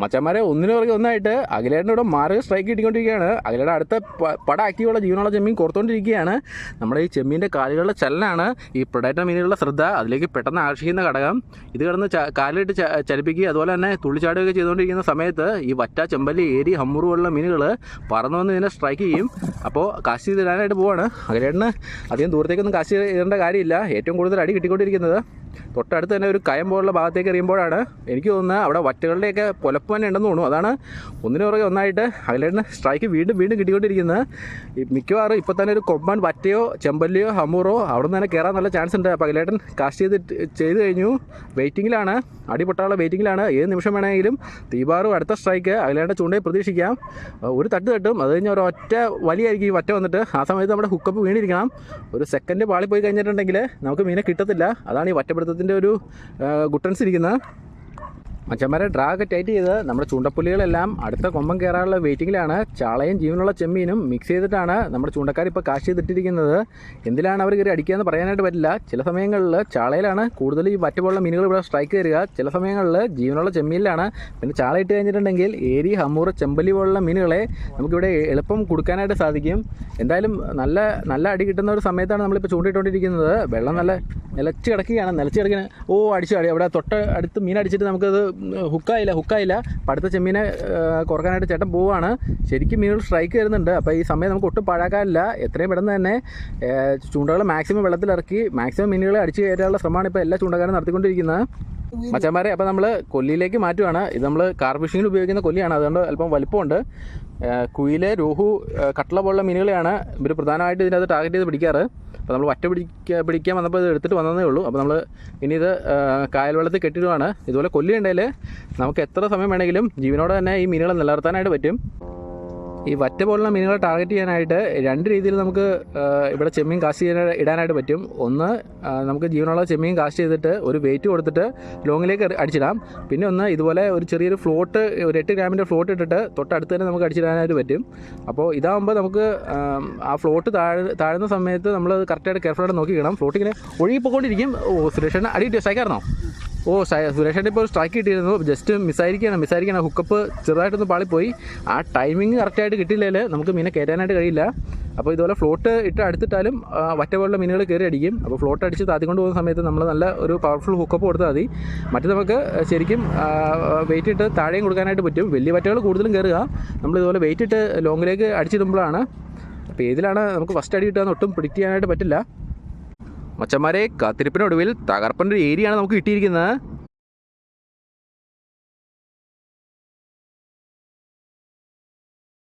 മച്ചന്മാരെ ഒന്നിനു പുറകെ ഒന്നായിട്ട് അഖിലേട്ടന്റെ ഇവിടെ മാർഗ സ്ട്രൈക്ക് കിട്ടിക്കൊണ്ടിരിക്കുകയാണ്. അഖിലേടെ അടുത്ത പട ആക്റ്റീവുള്ള ജീവനുള്ള ചെമ്മീൻ കൊടുത്തുകൊണ്ടിരിക്കുകയാണ് നമ്മുടെ ഈ ചെമ്മീന്റെ കാലുകളുടെ ചലനാണ് ഈ പ്രൊഡക്റ്റ മീനുകളുടെ ശ്രദ്ധ. അതിലേക്ക് പെട്ടെന്ന് ആകർഷിക്കുന്ന ഘടകം. ഇത് കിടന്ന് കാലിട്ട് കാലിലിട്ട് ച- ചലിപ്പിക്കുക അതുപോലെ തന്നെ തുള്ളിച്ചാടുകയൊക്കെ ചെയ്തുകൊണ്ടിരിക്കുന്ന സമയത്ത് ഈ വറ്റ ചെമ്പല്ലി ഏരി ഹമ്മൂറ് പോലുള്ള മീനുകൾ പറന്നു വന്ന് ഇതിനെ സ്ട്രൈക്ക് ചെയ്യും. അപ്പോൾ കാശി ഇടാനായിട്ട് പോവാണ്. അഖിലേട്ടന് അധികം ദൂരത്തേക്കൊന്നും കാശി ഇടേണ്ട കാര്യമില്ല. ഏറ്റവും കൂടുതൽ അടി കിട്ടിക്കൊണ്ടിരിക്കുന്നത് തൊട്ടടുത്ത് തന്നെ ഒരു കയം പോലുള്ള ഭാഗത്തേക്ക് എറിയുമ്പോഴാണ് എനിക്ക് തോന്നുന്നത് അവിടെ വറ്റകളുടെയൊക്കെ പൊലപ്പ് തന്നെ ഉണ്ടെന്ന് തോന്നുന്നു. അതാണ് ഒന്നിനു പുറകെ ഒന്നായിട്ട് അഖിലേട്ടന് സ്ട്രൈക്ക് വീണ്ടും വീണ്ടും കിട്ടിക്കൊണ്ടിരിക്കുന്നത്. മിക്കവാറും ഇപ്പോൾ തന്നെ ഒരു കൊമ്പൻ വറ്റയോ ചെമ്പല്ലിയോ ഹമ്മൂറോ അവിടെ നിന്ന് തന്നെ കയറാൻ നല്ല ചാൻസ് ഉണ്ട്. അപ്പോൾ അഖിലേട്ടൻ കാസ്റ്റ് ചെയ്ത് ചെയ്ത് കഴിഞ്ഞു. വെയിറ്റിങ്ങിലാണ് അടിപൊട്ടാനുള്ള വെയിറ്റിങ്ങിലാണ്. ഏത് നിമിഷം വേണമെങ്കിലും തീബാറും അടുത്ത സ്ട്രൈക്ക് അഖിലേട്ടന്റെ ചൂണ്ടയിൽ പ്രതീക്ഷിക്കാം. ഒരു തട്ട് തട്ടും. അത് കഴിഞ്ഞ് ഒരൊറ്റ വലിയായിരിക്കും ഈ വറ്റ വന്നിട്ട്. ആ സമയത്ത് നമ്മുടെ ഹുക്കപ്പ് വീണിരിക്കണം. ഒരു സെക്കൻഡ് പാളി പോയി കഴിഞ്ഞിട്ടുണ്ടെങ്കിൽ നമുക്ക് മീനെ കിട്ടത്തില്ല. അതാണ് ഈ വറ്റപ്പിടുത്തത്തിന്റെ ഒരു ഗുട്ടൻസ് ഇരിക്കുന്നത് മച്ചന്മാരെ ഡ്രാഗ് ടൈറ്റ് ചെയ്ത് നമ്മുടെ ചൂണ്ടപ്പുലികളെല്ലാം അടുത്ത കൊമ്പം കയറാനുള്ള വെയിറ്റിങ്ങിലാണ് ചാളയും ജീവനുള്ള ചെമ്മീനും മിക്സ് ചെയ്തിട്ടാണ് നമ്മുടെ ചൂണ്ടക്കാർ ഇപ്പോൾ കാശ് ചെയ്തിട്ടിരിക്കുന്നത്. എന്തിലാണ് അവർ കയറി അടിക്കുക എന്ന് പറയാനായിട്ട് പറ്റില്ല. ചില സമയങ്ങളിൽ ചാളയിലാണ് കൂടുതൽ ഈ വറ്റ പോലുള്ള മീനുകൾ ഇവിടെ സ്ട്രൈക്ക് തരിക ചില സമയങ്ങളിൽ ജീവനുള്ള ചെമ്മീനിലാണ്. പിന്നെ ചാള ഇട്ട് കഴിഞ്ഞിട്ടുണ്ടെങ്കിൽ ഏരി ഹമ്മൂർ ചെമ്പലി പോലുള്ള മീനുകളെ നമുക്കിവിടെ എളുപ്പം കൊടുക്കാനായിട്ട് സാധിക്കും. എന്തായാലും നല്ല നല്ല അടി കിട്ടുന്ന ഒരു സമയത്താണ് നമ്മളിപ്പോൾ ചൂണ്ടിട്ടുകൊണ്ടിരിക്കുന്നത് വെള്ളം നല്ല നിലച്ച് കിടക്കുകയാണ്. നിലച്ച് കിടക്കുന്നത് ഓ അടിച്ചു അടി. അവിടെ തൊട്ട് അടുത്ത് മീൻ അടിച്ചിട്ട് നമുക്കത് ഹുക്കായില്ല ഹുക്കായില്ല പടുത്ത ചെമ്മീനെ കുറക്കാനായിട്ട് ചേട്ടൻ പോവുകയാണ് ശരിക്കും മീനുകൾ സ്ട്രൈക്ക് വരുന്നുണ്ട്. അപ്പോൾ ഈ സമയം നമുക്ക് ഒട്ടും പാഴാക്കാനില്ല. എത്രയും പെട്ടെന്ന് തന്നെ ചൂണ്ടകൾ മാക്സിമം വെള്ളത്തിലിറക്കി മാക്സിമം മീനുകളെ അടിച്ചു കയറ്റാനുള്ള ശ്രമമാണ് ഇപ്പോൾ എല്ലാ ചൂണ്ടക്കാരും നടത്തിക്കൊണ്ടിരിക്കുന്നത്. മച്ചന്മാരെ അപ്പോൾ നമ്മൾ കൊല്ലിയിലേക്ക് മാറ്റുവാണ്. ഇത് നമ്മൾ കാർ ഉപയോഗിക്കുന്ന കൊല്ലിയാണ്. അതുകൊണ്ട് അല്പം വലിപ്പമുണ്ട്. കുയിൽ രോഹു കട്ടള പോലുള്ള മീനുകളെയാണ് ഇവർ പ്രധാനമായിട്ട് ഇതിനകത്ത് ടാർഗറ്റ് ചെയ്ത് പിടിക്കാറ്. അപ്പോൾ നമ്മൾ വറ്റ പിടിക്കാൻ പിടിക്കാൻ വന്നപ്പോൾ ഇത് എടുത്തിട്ട് വന്നതേ ഉള്ളൂ. അപ്പോൾ നമ്മൾ ഇനി ഇത് കായൽ വെള്ളത്തിൽ കെട്ടിടുവാണ്. ഇതുപോലെ കൊല്ലിയുണ്ടെങ്കിൽ നമുക്ക് എത്ര സമയം വേണമെങ്കിലും ജീവനോടെ തന്നെ ഈ മീനുകളെ നിലനിർത്താനായിട്ട് പറ്റും. ഈ വറ്റ പോലുള്ള മീനുകളെ ടാർഗറ്റ് ചെയ്യാനായിട്ട് രണ്ട് രീതിയിൽ നമുക്ക് ഇവിടെ ചെമ്മീൻ കാസ്റ്റ് ചെയ്യാൻ ഇടാനായിട്ട് പറ്റും. ഒന്ന് നമുക്ക് ജീവനുള്ള ചെമ്മീൻ കാസ്റ്റ് ചെയ്തിട്ട് ഒരു വെയിറ്റ് കൊടുത്തിട്ട് ലോങ്ങിലേക്ക് അടിച്ചിടാം. പിന്നെ ഒന്ന് ഇതുപോലെ ഒരു ചെറിയൊരു ഫ്ലോട്ട് ഒരു എട്ട് ഗ്രാമിന്റെ ഫ്ലോട്ട് ഇട്ടിട്ട് തൊട്ടടുത്ത് തന്നെ നമുക്ക് അടിച്ചിടാനായിട്ട് പറ്റും. അപ്പോൾ ഇതാകുമ്പോൾ നമുക്ക് ആ ഫ്ലോട്ട് താഴെ താഴുന്ന സമയത്ത് നമ്മൾ കറക്റ്റായിട്ട് കെയർഫുള്ളായിട്ട് നോക്കിക്കണം. ഫ്ലോട്ട് ഇങ്ങനെ ഒഴുകിപ്പോയിക്കൊണ്ടിരിക്കും. സുരേഷന് അടി സ്ട്രൈക്കായിരുന്നോ ഓ സുരേഷേട്ടൻ ഇപ്പോൾ സ്ട്രൈക്ക് കിട്ടിയിരുന്നു. ജസ്റ്റ് മിസ്സായിരിക്കണം മിസ്സായിരിക്കണം ഹുക്കപ്പ് ചെറുതായിട്ടൊന്ന് പാളിപ്പോയി. ആ ടൈമിങ് കറക്റ്റായിട്ട് കിട്ടിയില്ലെങ്കിൽ നമുക്ക് മീനെ കയറ്റാനായിട്ട് കഴിയില്ല. അപ്പോൾ ഇതുപോലെ ഫ്ലോട്ട് ഇട്ട് അടുത്തിട്ടാലും വറ്റ പോലുള്ള മീനുകൾ കയറി അടിക്കും. അപ്പോൾ ഫ്ലോട്ട് അടിച്ച് താത്തിക്കൊണ്ട് പോകുന്ന സമയത്ത് നമ്മൾ നല്ല ഒരു പവർഫുൾ ഹുക്കപ്പ് കൊടുത്താൽ മതി. മറ്റു നമുക്ക് ശരിക്കും വെയിറ്റ് ഇട്ട് താഴെയും കൊടുക്കാനായിട്ട് പറ്റും. വലിയ വറ്റകൾ കൂടുതലും കയറുക. നമ്മൾ ഇതുപോലെ വെയിറ്റ് ഇട്ട് ലോങ്ങിലേക്ക് അടിച്ചിടുമ്പോഴാണ് അപ്പോൾ ഏതിലാണ് നമുക്ക് ഫസ്റ്റ് അടി കിട്ടുക ഒട്ടും പ്രിഡിക്റ്റ് ചെയ്യാനായിട്ട് പറ്റില്ല. മച്ചന്മാരെ കാത്തിരിപ്പിനൊടുവിൽ തകർപ്പന്റെ ഒരു ഏരിയയാണ് നമുക്ക് കിട്ടിയിരിക്കുന്നത്.